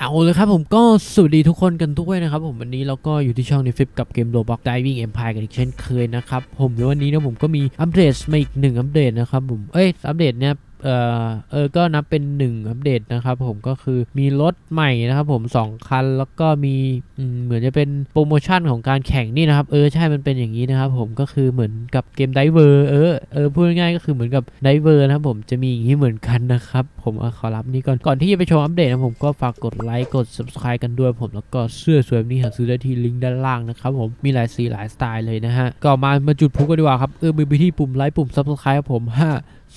เอาเลยครับผมก็สวัสดีทุกคนกันด้วยนะครับผมวันนี้เราก็อยู่ที่ช่องในฟิปกับเกม Roblox Diving Empire กันอีกเช่นเคยนะครับผมในวันนี้นะผมก็มีอัปเดตมาอีกหนึ่งอัปเดตนะครับผมเอ้ยอัปเดตเนี่ย เออเออก็นับเป็นหนึ่งอัปเดตนะครับผมก็คือมีรถใหม่นะครับผมสองคัน แล้วก็มีเหมือนจะเป็นโปรโมชั่นของการแข่งนี่นะครับ เออใช่มันเป็นอย่างนี้นะครับผมก็คือเหมือนกับเกมไดเวอร์เออเออพูดง่ายก็คือเหมือนกับไดเวอร์นะครับผมจะมีอย่างนี้เหมือนกันนะครับ ผมอขอรับนี่ก่อนก่อนที่จะไปชมอัปเดตนะผมก็ฝากกดไลค์กด subscribe กันด้วยผมแล้วก็เสื้อสวยนี้หาซื้อได้ที่ลิงก์ด้านล่างนะครับผมมีหลายสีหลายสไตล์เลยนะฮะก็มามาจุดพลุกันดีกว่าครับเออมีไปที่ปุ่มไลค์ปุ่ม subscribe ครับผมห้า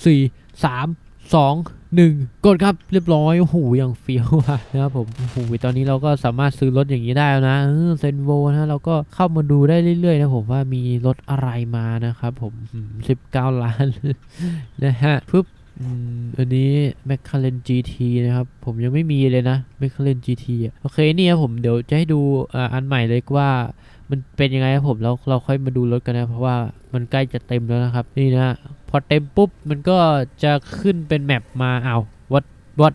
สี่สามสองหนึ่งกดครับเรียบร้อยโอ้โหอยังเฟี้ยวะนะครับผมโอ้โหตอนนี้เราก็สามารถซื้อรถอย่างนี้ได้แล้วนะเซนโวนะเราก็เข้ามาดูได้เรื่อยๆนะผมว่ามีรถอะไรมานะครับผมสิบเก้าล้านนะฮะปึ๊บอันนี้ McLaren GT นะครับ ผมยังไม่มีเลยนะ McLaren GT อะโอเคนี่ครับผมเดี๋ยวจะให้ดูอันใหม่เลยว่า มันเป็นยังไงครับผมแล้วเราค่อยมาดูรถกันนะ เพราะว่ามันใกล้จะเต็มแล้วนะครับ นี่นะพอเต็มปุ๊บมันก็จะขึ้นเป็นแมปมาเอาวัดวัด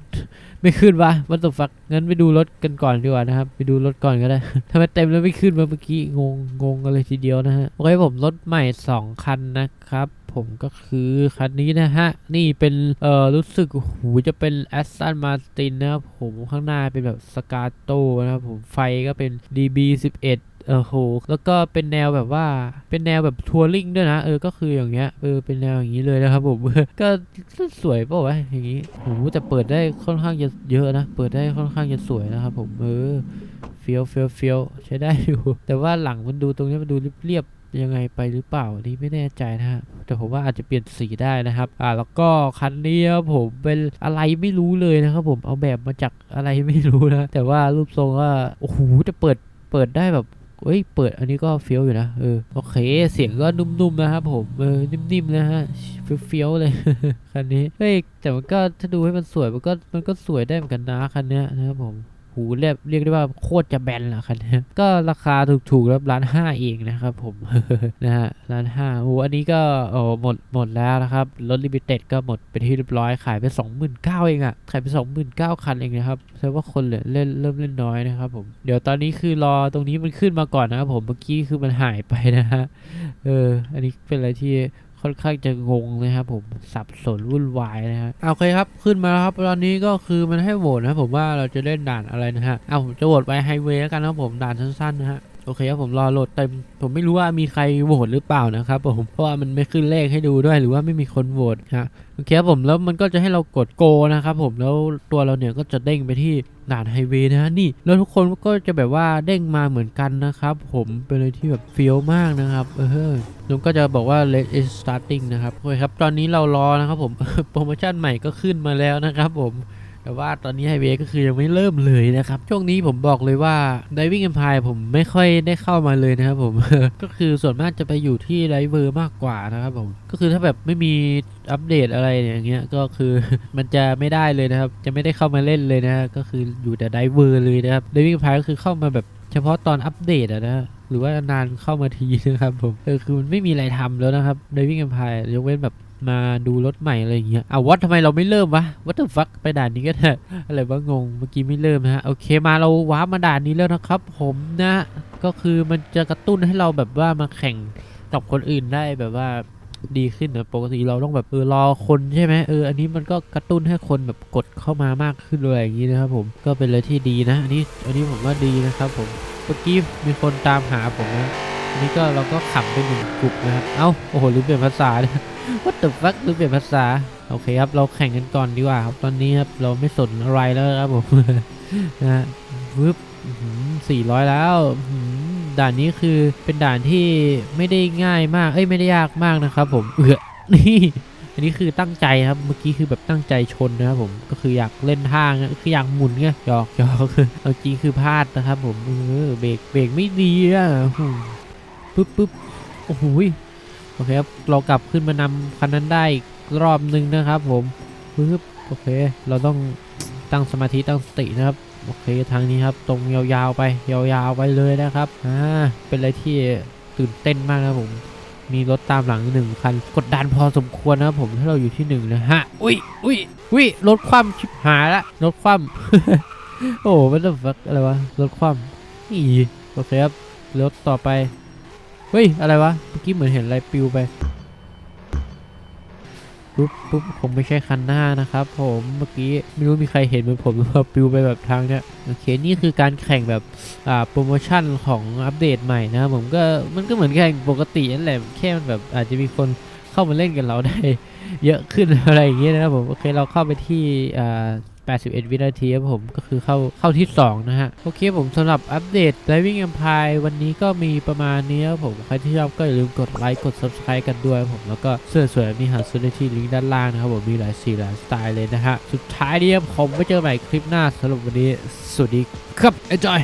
ไม่ขึ้นวะวัดตฟักงั้นไปดูรถกันก่อนดีกว่านะครับไปดูรถก่อนก็ได้ทำไมเต็มแล้วไม่ขึ้นมาเมื่อกี้งงงงกันเลยทีเดียวนะฮะโอเคผมรถใหม่ 2 คันนะครับผมก็คือคันนี้นะฮะ นี่เป็น เอ่อ รู้สึกหูจะเป็น Aston Martin นะครับผมข้างหน้าเป็นแบบสกาโตนะครับผมไฟก็เป็น DB11 เออโหแล้วก็เป็นแนวแบบว่าเป็นแนวแบบทัวริงด้วยนะ เออก็คืออย่างเงี้ยเออเป็นแนวอย่างนี้เลยนะครับผมก็สวยป่าวะอย่างนี้โหแต่เปิดได้ค่อนข้างจะเยอะนะ เปิดได้ค่อนข้างจะสวยนะครับผมเออเฟี้ยวเฟี้ยวเฟี้ยวใช้ได้อยู่ แต่ว่าหลังมันดูตรงนี้มันดูเรียบๆยังไงไปหรือเปล่านี่ไม่แน่ใจนะฮะแต่ผมว่าอาจจะเปลี่ยนสีได้นะครับ อ่าแล้วก็คันนี้ครับผมเป็นอะไรไม่รู้เลยนะครับผมเอาแบบมาจากอะไรไม่รู้นะ แต่ว่ารูปทรงก็โอ้โหจะเปิดเปิดได้แบบ เอ้ย เปิดอันนี้ก็เฟี้ยวอยู่นะ เออ โอเค เสียงก็นุ่มๆนะครับผม เออ นิ่มๆนะฮะ เฟี้ยวๆเลย คันนี้ เฮ้ย แต่มันก็ถ้าดูให้มันสวย มันก็ มันก็สวยได้เหมือนกันนะคันนี้นะครับผม หูเรียกเรียกได้ว่าโคตรจะแบนละคันเนี้ยก็ราคาถูกๆแล้วล้านห้าเองนะครับผมนะฮะล้านห้าโอ้อันนี้ก็โอ้หมดหมดแล้วนะครับรถลิมิเต็ดก็หมดไปที่เรียบร้อยขายไปสองหมื่นเก้าเองอะขายไปสองหมื่นเก้าคันเองนะครับแสดงว่าคนเหลือเล่นเริ่มเล่นน้อยนะครับผมเดี๋ยวตอนนี้คือรอตรงนี้มันขึ้นมาก่อนนะครับผมเมื่อกี้คือมันหายไปนะฮะเอออันนี้เป็นอะไรที่ ค่อนข้างจะงงนะครับผมสับสนวุ่นวายนะฮะโอเคครับขึ้นมาแล้วครับตอนนี้ก็คือมันให้โหวตนะครับผมว่าเราจะเล่นด่านอะไรนะฮะเอาผมจะโหวตไปไฮเวย์แล้วกันนะครับผมด่านสั้นๆนะฮะโอเคครับผมรอโหลดเต็มผมไม่รู้ว่ามีใครโหวตหรือเปล่านะครับผมเพราะว่ามันไม่ขึ้นเลขให้ดูด้วยหรือว่าไม่มีคนโหวตฮะโอเคครับผมแล้วมันก็จะให้เรากดโกนะครับผมแล้วตัวเราเนี่ยก็จะเด้งไปที่ ด่านไฮเวย์นะฮะนี่แล้วทุกคนก็จะแบบว่าเด้งมาเหมือนกันนะครับ ผมเป็นอะไรที่แบบเฟี้ยวมากนะครับ เออแล้วก็จะบอกว่า let is starting นะครับโอเคครับ ตอนนี้เรารอนะครับผมโปรโมชั่นใหม่ก็ขึ้นมาแล้วนะครับผม แต่ว่าตอนนี้ไฮเวย์ก็คือยังไม่เริ่มเลยนะครับ ช่วงนี้ผมบอกเลยว่า Diving Empire ผมไม่ค่อยได้เข้ามาเลยนะครับผม ก็คือส่วนมากจะไปอยู่ที่ไ i เวอร์มากกว่านะครับผม ก็คือถ้าแบบไม่มีอัปเดตอะไรอย่างเงี้ย ก็คือมันจะไม่ได้เลยนะครับ จะไม่ได้เข้ามาเล่นเลยนะ ก็คืออยู่แต่ไดเวอร์เลยนะครับ Diving Empire ก็คือเข้ามาแบบ ฉพาะตอนอัปเดตอะนะหรือว่านานเข้ามาทีนะครับผมเออคือมันไม่มีอะไรทำแล้วนะครับ Diving Empire ยกเว้นแบบมาดูรถใหม่อะไรอย่างเงี้ยอะวัดทำไมเราไม่เริ่มวะวั t เ e อ fuck ไปด่านนี้ก็ได้อะไรวะงงเมื่อกี้ไม่เริ่มนะฮะโอเคมาเราว้ามาด่านนี้แล้วนะครับ ผมนะก็คือมันจะกระตุ้นให้เราแบบว่ามาแข่งกับคนอื่นได้แบบว่าดีขึ้นนะปกติเราต้องแบบเออรอคนใช่ไหมเอออันนี้มันก็กระตุ้นให้คนแบบกดเข้ามามากขึ้นเลยอย่างนี้นะครับผมก็เป็นอะไรที่ดีนะอันนี้อันนี้ผมว่าดีนะครับผม เมื่อกี้มีคนตามหาผมนะอันนี้ก็เราก็ขำไปหนึ่งกลุ่มนะครับ เอ้า โอ้โหลืมเปลี่ยนภาษาเลย What the fuck ลืมเปลี่ยนภาษา โอเคครับ เราแข่งกันก่อนดีกว่าครับ ตอนนี้ครับ เราไม่สนอะไรแล้วครับผมนะฮะวึบสี่ร้อยแล้ว ด่านนี้คือเป็นด่านที่ไม่ได้ง่ายมาก เอ้ย ไม่ได้ยากมากนะครับผม เอือนี่ อันนี้คือตั้งใจครับ เมื่อกี้คือแบบตั้งใจชนนะครับผม ก็คืออยากเล่นทางอะคืออยากหมุนไงหยอกหยอกคือเอาจริงคือพลาดนะครับผมเออเบรกเบรกไม่ดีอะปึ๊บปึ๊บโอ้โหโอเคครับเรากลับขึ้นมานำคันนั้นได้รอบหนึ่งนะครับ ผมปึ๊บโอเค เราต้องตั้งสมาธิตั้งสตินะครับโอเคทางนี้ครับตรงยาวๆไปยาวๆไปเลยนะครับอ่าเป็นอะไรที่ตื่นเต้นมากนะครับผม มีรถตามหลังหนึ่งคัน กดดันพอสมควรนะครับผมถ้าเราอยู่ที่หนึ่งนะฮะ อุ้ยอุ้ยอุ้ยรถคว่ำชิบหายละรถคว่ำโอ้ไมันจะฟักอะไรวะรถคว่ำนี่โอเคครับรถต่อไปเฮ้ยอะไรวะเมื่อกี้เหมือนเห็นอะไรปิวไป ปุ๊บปุ๊บผมไม่ใช่คันหน้านะครับ ผมเมื่อกี้ไม่รู้มีใครเห็นเหมือนผมหรือเปล่าปิวไปแบบทางเนี้ยโอเคนี่คือการแข่งแบบอ่าโปรโมชั่นของอัปเดตใหม่นะครับผมก็มันก็เหมือนแข่งปกตินั่นแหละแค่มันแบบอาจจะมีคนเข้ามาเล่นกับเราได้ เยอะขึ้นอะไรอย่างเงี้ยนะครับผมโอเคเราเข้าไปที่อ่า 81 วินาทีครับผมก็คือเข้าเข้าที่ 2 นะฮะ โอเคผมสำหรับอัปเดต Driving Empire วันนี้ก็มีประมาณนี้ครับผม ใครที่ชอบก็อย่าลืมกดไลค์กด Subscribe กันด้วยครับผม แล้วก็เสื้อสวยมีหาซื้อได้ที่ลิงก์ด้านล่างนะครับผม มีหลายสีหลายสไตล์เลยนะฮะ สุดท้ายนี้ผมไว้เจอใหม่คลิปหน้าสำหรับวันนี้สวัสดีครับ enjoy